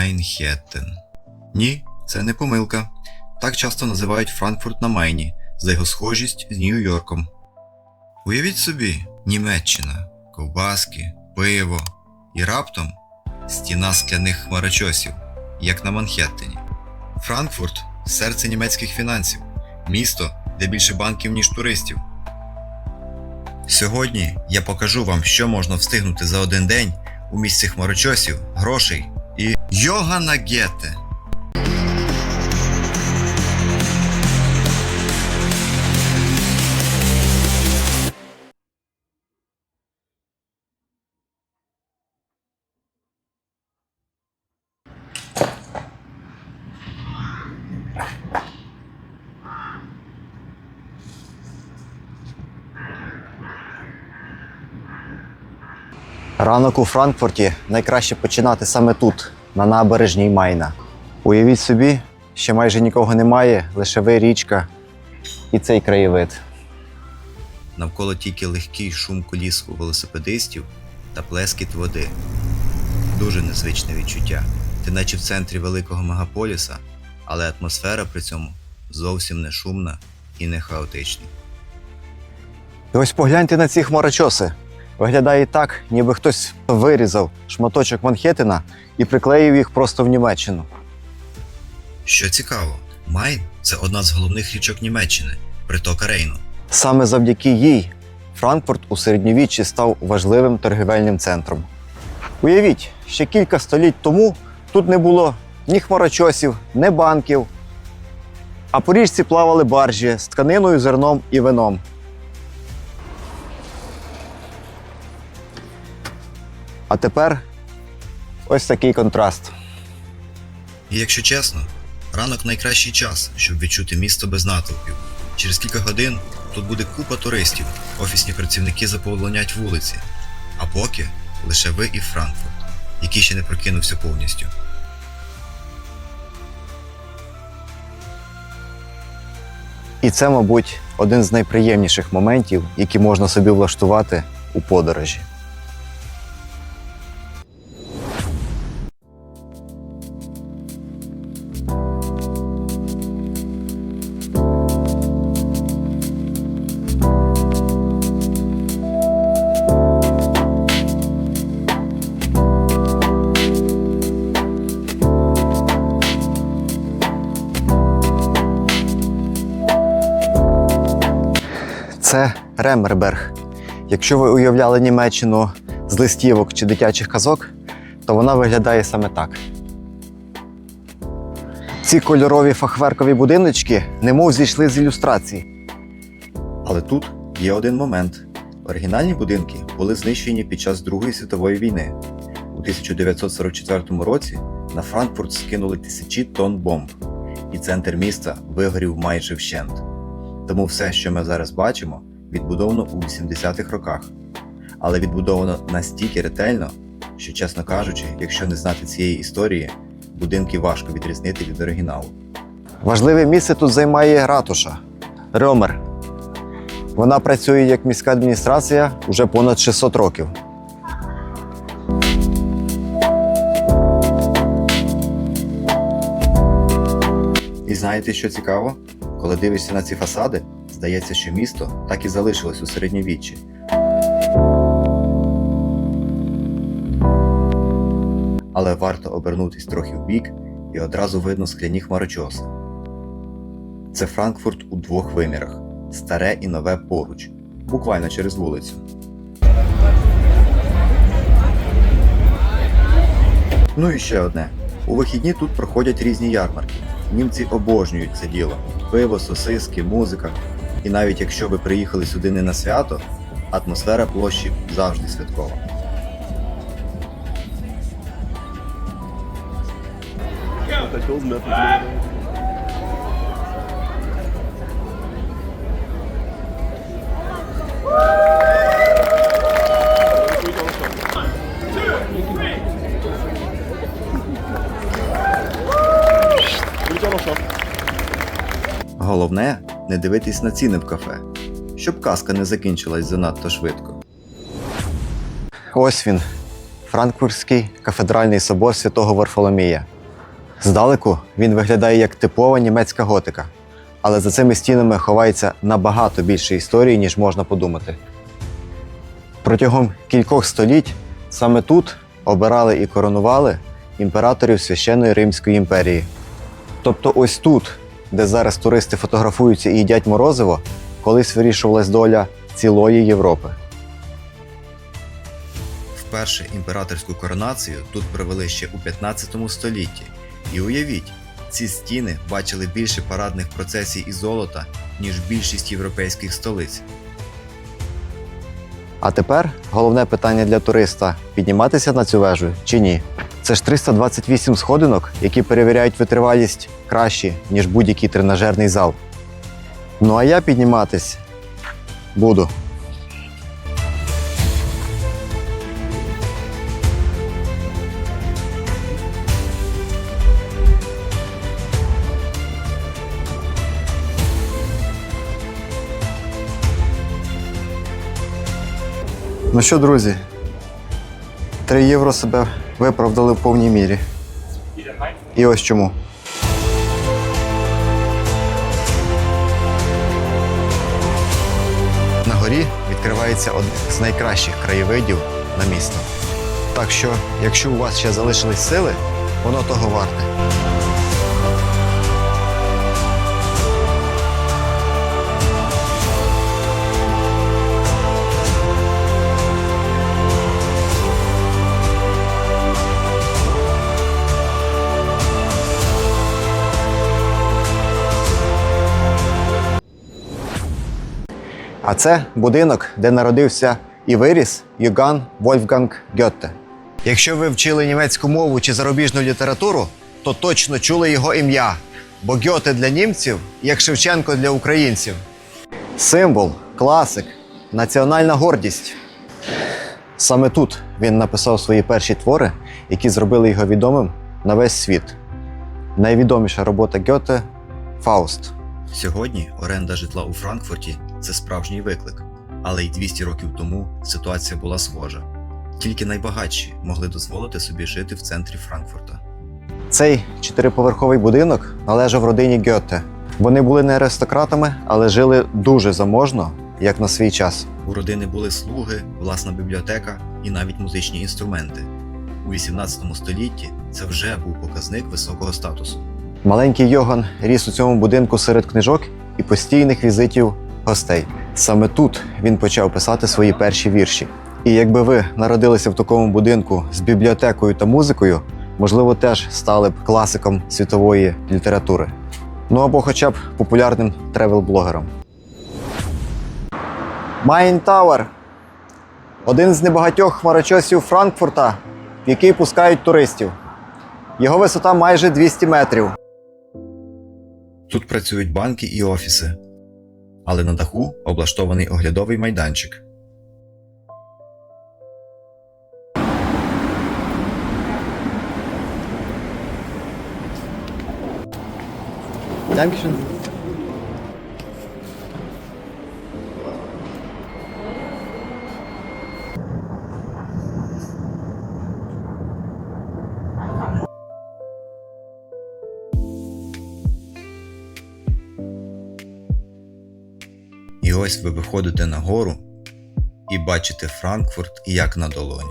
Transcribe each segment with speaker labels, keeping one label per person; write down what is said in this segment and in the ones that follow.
Speaker 1: Майнхеттен. Ні, це не помилка. Так часто називають Франкфурт на Майні за його схожість з Нью-Йорком. Уявіть собі, Німеччина, ковбаски, пиво і раптом стіна скляних хмарочосів, як на Манхеттені. Франкфурт серце німецьких фінансів, місто, де більше банків, ніж туристів. Сьогодні я покажу вам, що можна встигнути за один день у місці хмарочосів, грошей і Йогана Гете.
Speaker 2: Ранок у Франкфурті найкраще починати саме тут, на набережній Майна. Уявіть собі, що майже нікого немає, лише ви річка і цей краєвид.
Speaker 1: Навколо тільки легкий шум коліс у велосипедистів та плескіт води. Дуже незвичне відчуття. Ти наче в центрі великого мегаполіса, але атмосфера при цьому зовсім не шумна і не хаотична.
Speaker 2: І ось погляньте на ці хмарочоси. Виглядає так, ніби хтось вирізав шматочок Манхеттена і приклеїв їх просто в Німеччину.
Speaker 1: Що цікаво, Майн це одна з головних річок Німеччини, притока Рейну.
Speaker 2: Саме завдяки їй Франкфурт у середньовіччі став важливим торгівельним центром. Уявіть, ще кілька століть тому тут не було ні хмарочосів, ні банків, а по річці плавали баржі з тканиною, зерном і вином. А тепер ось такий контраст.
Speaker 1: І якщо чесно, ранок найкращий час, щоб відчути місто без натовпів. Через кілька годин тут буде купа туристів, офісні працівники заполонять вулиці. А поки лише ви і Франкфурт, який ще не прокинувся повністю.
Speaker 2: І це, мабуть, один з найприємніших моментів, які можна собі влаштувати у подорожі. Це Ремерберг. Якщо ви уявляли Німеччину з листівок чи дитячих казок, то вона виглядає саме так. Ці кольорові фахверкові будиночки немов зійшли з ілюстрації.
Speaker 1: Але тут є один момент. Оригінальні будинки були знищені під час Другої світової війни. У 1944 році на Франкфурт скинули тисячі тонн бомб, і центр міста вигорів майже вщент. Тому все, що ми зараз бачимо, відбудовано у 80-х роках. Але відбудовано настільки ретельно, що, чесно кажучи, якщо не знати цієї історії, будинки важко відрізнити від оригіналу.
Speaker 2: Важливе місце тут займає ратуша Рьомер. Вона працює як міська адміністрація уже понад 600 років.
Speaker 1: І знаєте, що цікаво? Коли дивишся на ці фасади, здається, що місто так і залишилось у середньовіччі. Але варто обернутись трохи вбік і одразу видно скляні хмарочоси. Це Франкфурт у двох вимірах старе і нове поруч, буквально через вулицю. Ну і ще одне. У вихідні тут проходять різні ярмарки. Німці обожнюють це діло: пиво, сосиски, музика. І навіть якщо ви приїхали сюди не на свято, атмосфера площі завжди святкова. Головне не дивитись на ціни в кафе, щоб казка не закінчилась занадто швидко.
Speaker 2: Ось він, Франкфуртський кафедральний собор святого Варфоломія. Здалеку він виглядає як типова німецька готика, але за цими стінами ховається набагато більше історії, ніж можна подумати. Протягом кількох століть саме тут обирали і коронували імператорів священної Римської імперії. Тобто, ось тут, де зараз туристи фотографуються і їдять морозиво, колись вирішувалась доля цілої Європи.
Speaker 1: Вперше імператорську коронацію тут провели ще у 15 столітті. І уявіть, ці стіни бачили більше парадних процесій із золота, ніж більшість європейських столиць.
Speaker 2: А тепер головне питання для туриста: підніматися на цю вежу чи ні? Це ж 328 сходинок, які перевіряють витривалість краще, ніж будь-який тренажерний зал. Ну а я підніматись буду. Ну що, друзі, 3 євро себе виправдали в повній мірі. І ось чому. На горі відкривається один з найкращих краєвидів на місто. Так що, якщо у вас ще залишились сили, воно того варте. А це будинок, де народився і виріс Йоган Вольфганг Гьотте. Якщо ви вчили німецьку мову чи зарубіжну літературу, то точно чули його ім'я. Бо Гьоте для німців, як Шевченко для українців. Символ, класик, національна гордість. Саме тут він написав свої перші твори, які зробили його відомим на весь світ. Найвідоміша робота Гьоте Фауст.
Speaker 1: Сьогодні оренда житла у Франкфурті це справжній виклик, але й 200 років тому ситуація була схожа. Тільки найбагатші могли дозволити собі жити в центрі Франкфурта.
Speaker 2: Цей чотириповерховий будинок належав родині Гьоте. Вони були не аристократами, але жили дуже заможно, як на свій час.
Speaker 1: У родини були слуги, власна бібліотека і навіть музичні інструменти. У 18 столітті це вже був показник високого статусу.
Speaker 2: Маленький Йоган ріс у цьому будинку серед книжок і постійних візитів гостей. Саме тут він почав писати свої перші вірші. І якби ви народилися в такому будинку з бібліотекою та музикою, можливо, теж стали б класиком світової літератури. Ну або хоча б популярним тревел-блогером. Майн Тауер один з небагатьох хмарочосів Франкфурта, в який пускають туристів. Його висота майже 200 метрів.
Speaker 1: Тут працюють банки і офіси, але на даху облаштований оглядовий майданчик.
Speaker 2: Dankeschön.
Speaker 1: І ось ви виходите на гору і бачите Франкфурт як на долоні.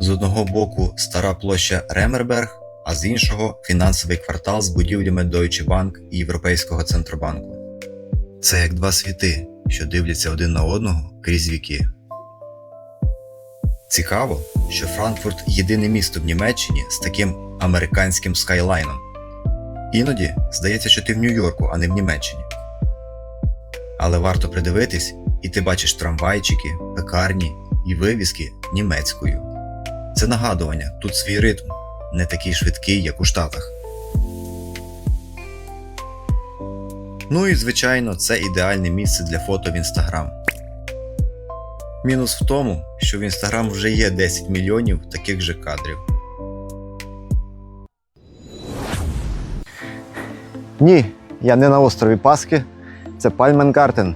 Speaker 1: З одного боку стара площа Ремерберг, а з іншого фінансовий квартал з будівлями Deutsche Bank і Європейського центробанку. Це як два світи, що дивляться один на одного крізь віки. Цікаво, що Франкфурт єдине місто в Німеччині з таким американським скайлайном. Іноді здається, що ти в Нью-Йорку, а не в Німеччині. Але варто придивитись, і ти бачиш трамвайчики, пекарні і вивіски німецькою. Це нагадування, тут свій ритм, не такий швидкий, як у Штатах. Ну і звичайно, це ідеальне місце для фото в інстаграм. Мінус в тому, що в інстаграм вже є 10 мільйонів таких же кадрів.
Speaker 2: Ні, я не на острові Пасхи, це Пальменгартен,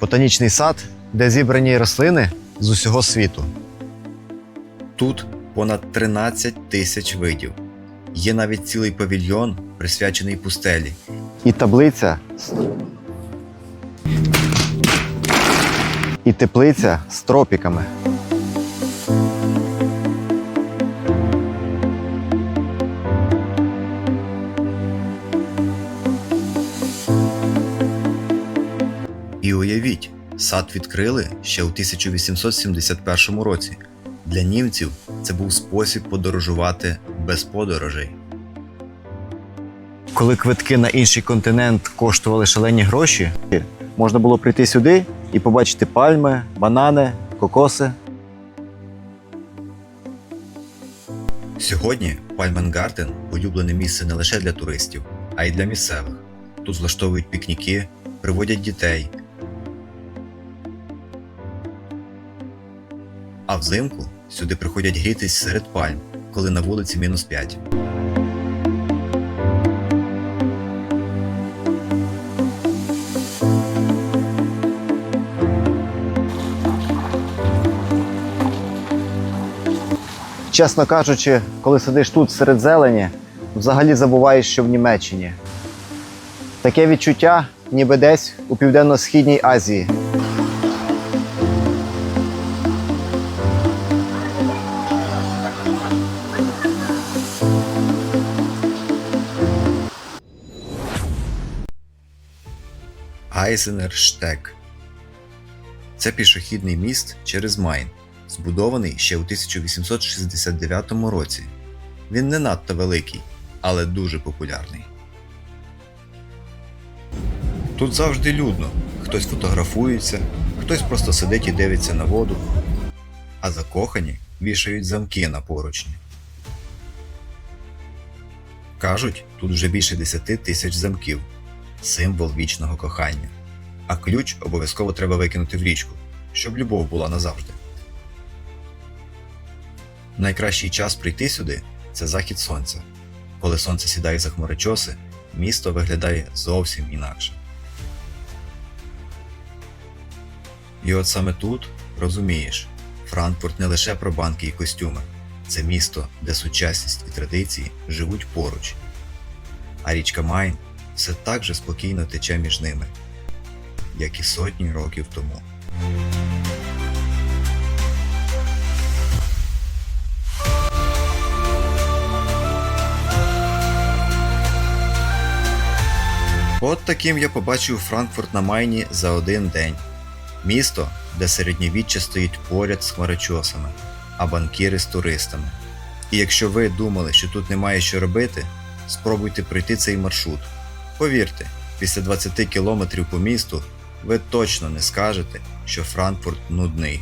Speaker 2: ботанічний сад, де зібрані рослини з усього світу.
Speaker 1: Тут понад 13 тисяч видів. Є навіть цілий павільйон, присвячений пустелі.
Speaker 2: І таблиця. І теплиця з тропіками.
Speaker 1: І уявіть, сад відкрили ще у 1871 році. Для німців це був спосіб подорожувати без подорожей.
Speaker 2: Коли квитки на інший континент коштували шалені гроші, можна було прийти сюди і побачити пальми, банани, кокоси.
Speaker 1: Сьогодні Пальмангартен улюблене місце не лише для туристів, а й для місцевих. Тут влаштовують пікніки, приводять дітей. А взимку сюди приходять грітись серед пальм, коли на вулиці мінус 5.
Speaker 2: Чесно кажучи, коли сидиш тут серед зелені, взагалі забуваєш, що в Німеччині. Таке відчуття, ніби десь у Південно-Східній Азії.
Speaker 1: Айзенерштег. Це пішохідний міст через Майн, збудований ще у 1869 році. Він не надто великий, але дуже популярний. Тут завжди людно. Хтось фотографується, хтось просто сидить і дивиться на воду, а закохані вішають замки на поручні. Кажуть, тут вже більше 10 тисяч замків символ вічного кохання. А ключ обов'язково треба викинути в річку, щоб любов була назавжди. Найкращий час прийти сюди це захід сонця. Коли сонце сідає за хмарочоси, місто виглядає зовсім інакше. І от саме тут розумієш, Франкфурт не лише про банки і костюми, це місто, де сучасність і традиції живуть поруч. А річка Майн все так же спокійно тече між ними, як і сотні років тому. От таким я побачив Франкфурт на Майні за один день. Місто, де середньовіччя стоїть поряд з хмарочосами, а банкіри з туристами. І якщо ви думали, що тут немає що робити, спробуйте пройти цей маршрут. Повірте, після 20 кілометрів по місту ви точно не скажете, що Франкфурт нудний.